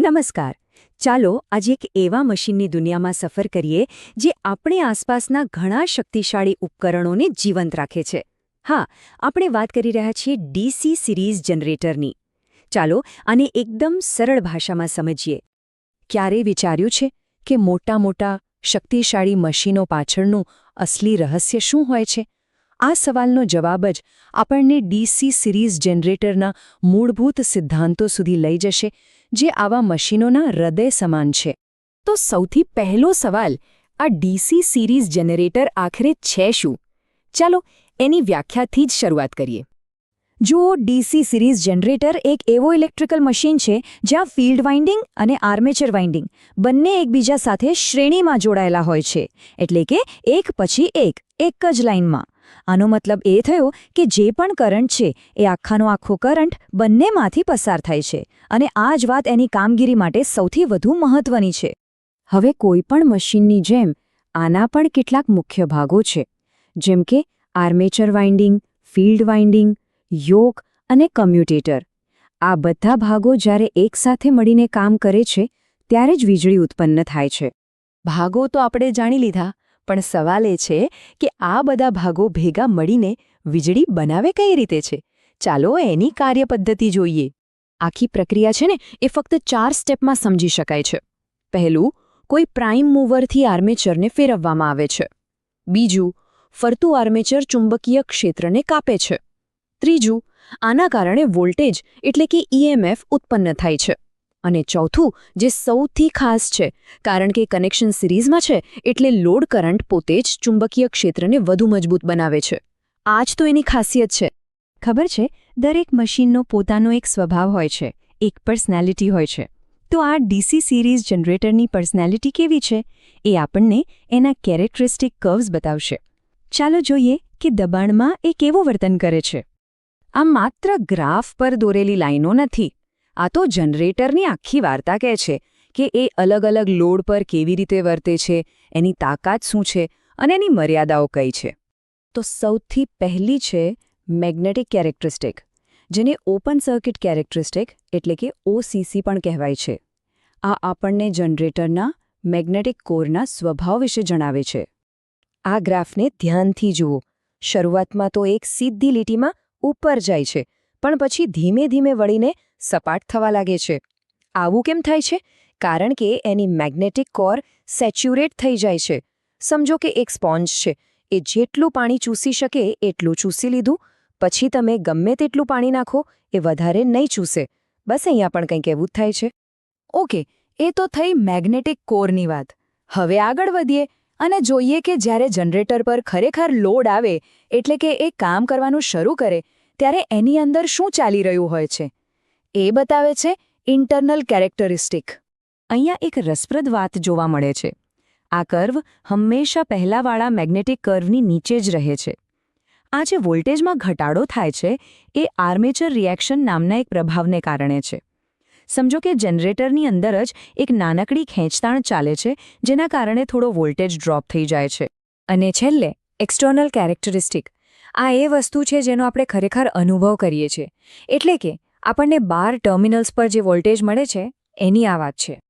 નમસ્કાર. ચાલો આજે એક એવા મશીનની દુનિયામાં સફર કરીએ જે આપણી આસપાસના ઘણા શક્તિશાળી ઉપકરણોને જીવંત રાખે છે. હા, આપણે વાત કરી રહ્યા છીએ ડીસી સિરીઝ જનરેટરની. ચાલો આને એકદમ સરળ ભાષામાં સમજીએ. ક્યારે વિચાર્યું છે કે મોટા મોટા શક્તિશાળી મશીનો પાછળનું અસલી રહસ્ય શું હોય છે? આ સવાલનો જવાબ જ આપણને ડીસી સિરીઝ જનરેટરના મૂળભૂત સિદ્ધાંતો સુધી લઈ જશે, જે આવા મશીનોના હૃદય સમાન છે. તો સૌથી પહેલો સવાલ, આ ડીસી સિરીઝ જનરેટર આખરે છે શું? ચાલો એની વ્યાખ્યાથી જ શરૂઆત કરીએ. જુઓ, ડીસી સિરીઝ જનરેટર એક એવો ઇલેક્ટ્રિકલ મશીન છે જ્યાં ફિલ્ડ વાઇન્ડિંગ અને આર્મેચર વાઇન્ડિંગ બંને એકબીજા સાથે શ્રેણીમાં જોડાયેલા હોય છે, એટલે કે એક પછી એક એક જ લાઇનમાં. આનો મતલબ એ થયો કે જે પણ કરંટ છે, એ આખાનો આખો કરંટ બંનેમાંથી પસાર થાય છે અને આ જ વાત એની કામગીરી માટે સૌથી વધુ મહત્વની છે. હવે કોઈપણ મશીનની જેમ આના પણ કેટલાક મુખ્ય ભાગો છે, જેમ કે armature winding, field winding, yoke અને કમ્યુટેટર. આ બધા ભાગો જ્યારે એકસાથે મળીને કામ કરે છે, ત્યારે જ વીજળી ઉત્પન્ન થાય છે. ભાગો તો આપણે જાણી લીધા પણ સવાલ એ છે કે આ બધા ભાગો ભેગા મળીને વીજળી બનાવે કઈ રીતે છે? ચાલો એની કાર્યપદ્ધતિ જોઈએ. આખી પ્રક્રિયા છે ને એ ફક્ત ચાર સ્ટેપમાં સમજી શકાય છે. પહેલું, કોઈ પ્રાઇમ મૂવરથી આર્મેચરને ફેરવવામાં આવે છે. બીજું, ફરતું આર્મેચર ચુંબકીય ક્ષેત્રને કાપે છે. ત્રીજું, આના કારણે વોલ્ટેજ એટલે કે ઈએમએફ ઉત્પન્ન થાય છે. અને ચોથું, જે સૌથી ખાસ છે, કારણ કે કનેક્શન સિરીઝમાં છે, એટલે લોડ કરંટ પોતે જ ચુંબકીય ક્ષેત્રને વધુ મજબૂત બનાવે છે. આ જ તો એની ખાસિયત છે. ખબર છે? દરેક મશીનનો પોતાનો એક સ્વભાવ હોય છે, એક પર્સનાલિટી હોય છે. તો આ ડીસી સિરીઝ જનરેટરની પર્સનાલિટી કેવી છે? એ આપણને એના કેરેક્ટરિસ્ટિક કર્વ્સ બતાવશે. ચાલો જોઈએ કે દબાણમાં એ કેવું વર્તન કરે છે. આ માત્ર ગ્રાફ પર દોરેલી લાઈનો નથી. આ તો જનરેટરની આખી વાર્તા કહે છે કે એ અલગ અલગ લોડ પર કેવી રીતે વર્તે છે, એની તાકાત શું છે અને એની મર્યાદાઓ કઈ છે. તો સૌથી પહેલી છે મેગ્નેટિક કેરેક્ટરિસ્ટિક, જેને ઓપન સર્કિટ કેરેક્ટરિસ્ટિક એટલે કે ઓસીસી પણ કહેવાય છે. આ આપણને જનરેટરના મેગ્નેટિક કોરના સ્વભાવ વિશે જણાવે છે. આ ગ્રાફને ધ્યાનથી જુઓ. શરૂઆતમાં તો એક સીધી લીટીમાં ઉપર જાય છે પણ પછી ધીમે ધીમે વળીને સપાટ થવા લાગે છે. આવું કેમ થાય છે? કારણ કે એની મેગ્નેટિક કોર સેચ્યુરેટ થઈ જાય છે. સમજો કે એક સ્પોન્જ છે. એ જેટલું પાણી ચૂસી શકે એટલું ચૂસી લીધું. પછી તમે ગમે તેટલું પાણી નાખો, એ વધારે નહીં ચૂસે. બસ અહીંયા પણ કંઈક એવું જ થાય છે. ઓકે, એ તો થઈ મેગ્નેટિક કોરની વાત. હવે આગળ વધીએ અને જોઈએ કે જ્યારે જનરેટર પર ખરેખર લોડ આવે, એટલે કે એ કામ કરવાનું શરૂ કરે ત્યારે એની અંદર શું ચાલી રહ્યું હોય છે? એ બતાવે છે ઇન્ટરનલ કેરેક્ટરિસ્ટિક અહીંયા એક રસપ્રદ વાત જોવા મળે છે. આ કર્વ હંમેશા પહેલાવાળા મેગ્નેટિક કર્વની નીચે જ રહે છે. આ જે વોલ્ટેજમાં ઘટાડો થાય છે, એ આર્મેચર રિએક્શન નામના એક પ્રભાવને કારણે છે. સમજો કે જનરેટરની અંદર જ એક નાનકડી ખેંચતાણ ચાલે છે, જેના કારણે થોડો વોલ્ટેજ ડ્રોપ થઈ જાય છે. અને છેલ્લે એક્સટર્નલ કેરેક્ટરિસ્ટિક આ એ વસ્તુ છે જેનો આપણે ખરેખર અનુભવ કરીએ છીએ. એટલે કે, આપણને બાર ટર્મિનલ્સ પર જે વોલ્ટેજ મળે છે, એની આ વાત છે.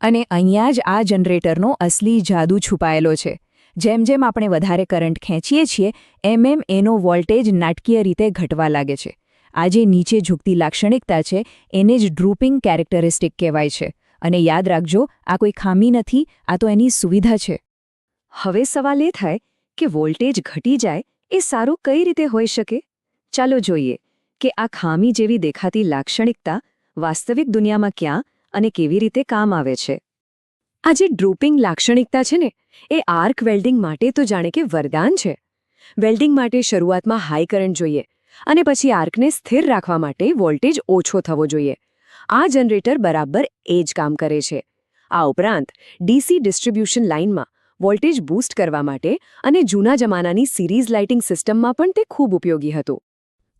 અને અહીંયા જ આ જનરેટરનો અસલી જાદુ છુપાયેલો છે. જેમ જેમ આપણે વધારે કરંટ ખેંચીએ છીએ, એમ એમ એનો વોલ્ટેજ નાટકીય રીતે ઘટવા લાગે છે. આ જે નીચે ઝૂકતી લાક્ષણિકતા છે, એને જ ડ્રૂપિંગ કેરેક્ટરિસ્ટિક કહેવાય છે. અને યાદ રાખજો, આ કોઈ ખામી નથી, આ તો એની સુવિધા છે. હવે સવાલ એ થાય કે વોલ્ટેજ ઘટી જાય એ સારું કઈ રીતે હોઈ શકે? ચાલો જોઈએ કે આ ખામી જેવી દેખાતી લાક્ષણિકતા વાસ્તવિક દુનિયામાં ક્યાં અને કેવી રીતે કામ આવે છે. આ જે ડ્રોપિંગ લાક્ષણિકતા છે ને, એ આર્ક વેલ્ડિંગ માટે તો જાણે કે વરદાન છે. વેલ્ડિંગ માટે શરૂઆતમાં હાઈ કરંટ જોઈએ અને પછી આર્કને સ્થિર રાખવા માટે વોલ્ટેજ ઓછો થવો જોઈએ. આ જનરેટર બરાબર એ જ કામ કરે છે. આ ઉપરાંત ડીસી ડિસ્ટ્રીબ્યુશન લાઇનમાં વોલ્ટેજ બૂસ્ટ કરવા માટે અને જૂના જમાનાની સિરીઝ લાઇટિંગ સિસ્ટમમાં પણ તે ખૂબ ઉપયોગી હતું.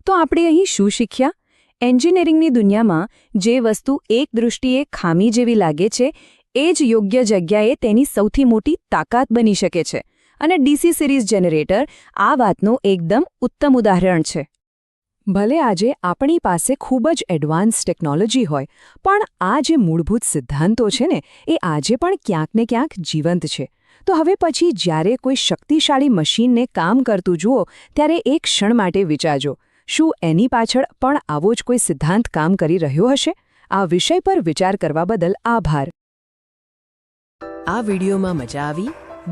તો આપણે અહીં શું શીખ્યા? એન્જિનિયરિંગની દુનિયામાં જે વસ્તુ એક દૃષ્ટિએ ખામી જેવી લાગે છે, એ જ યોગ્ય જગ્યાએ તેની સૌથી મોટી તાકાત બની શકે છે. અને ડીસી સિરીઝ જનરેટર આ વાતનું એકદમ ઉત્તમ ઉદાહરણ છે. ભલે આજે આપણી પાસે ખૂબ જ એડવાન્સ ટેકનોલોજી હોય, પણ આ જે મૂળભૂત સિદ્ધાંતો છે ને, એ આજે પણ ક્યાંક ને ક્યાંક જીવંત છે. તો હવે પછી જ્યારે કોઈ શક્તિશાળી મશીનને કામ કરતું જુઓ, ત્યારે એક ક્ષણ માટે વિચારજો. શું એની પાછળ પણ આવો જ કોઈ સિદ્ધાંત કામ કરી રહ્યો હશે? આ વિષય પર વિચાર કરવા બદલ આભાર. આ વિડીયોમાં મજા આવી?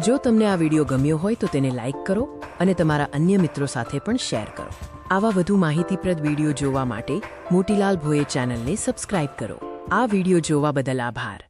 જો તમને આ વીડિયો ગમ્યો હોય તો તેને લાઇક કરો અને તમારા અન્ય મિત્રો સાથે પણ શેર કરો. આવા વધુ માહિતીપ્રદ વીડિયો જોવા માટે મોતીલાલ ભોએ ચેનલને સબસ્ક્રાઇબ કરો. આ વીડિયો જોવા બદલ આભાર.